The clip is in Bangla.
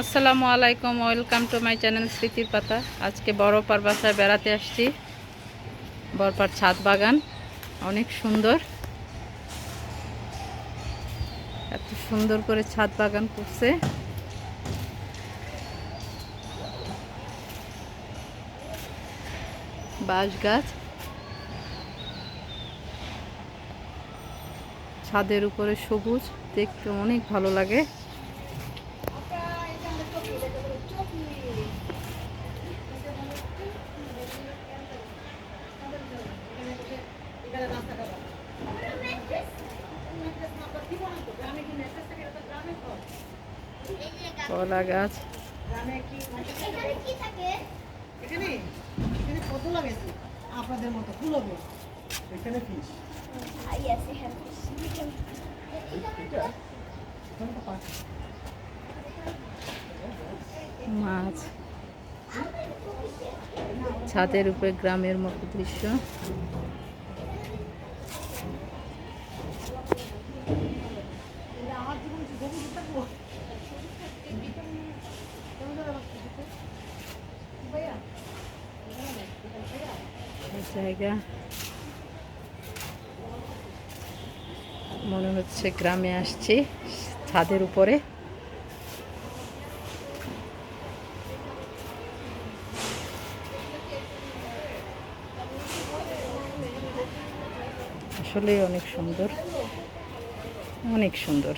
আসসালামু আলাইকুম, ওয়েলকাম টু মাই চ্যানেল স্মৃতির পাতা। আজকে বড়পার বাসায় বেড়াতে আসছি। বড়পার ছাদ বাগান, অনেক সুন্দর। এত সুন্দর করে ছাদ বাগান করছে। বাঁশ গাছ। ছাদের উপরে সবুজ, দেখতে অনেক ভালো লাগে। কলা গাছ। এখানে কি থাকে? এখানে? এখানে কত লাগাইছে আপনাদের মতো ফুল হবে এখানে ফিস আই আছে মাছ। ছাদের উপরে গ্রামের মতো দৃশ্য। জায়গা। মনে হচ্ছে গ্রামে আসছি ছাদের উপরে। আসলে অনেক সুন্দর অনেক সুন্দর।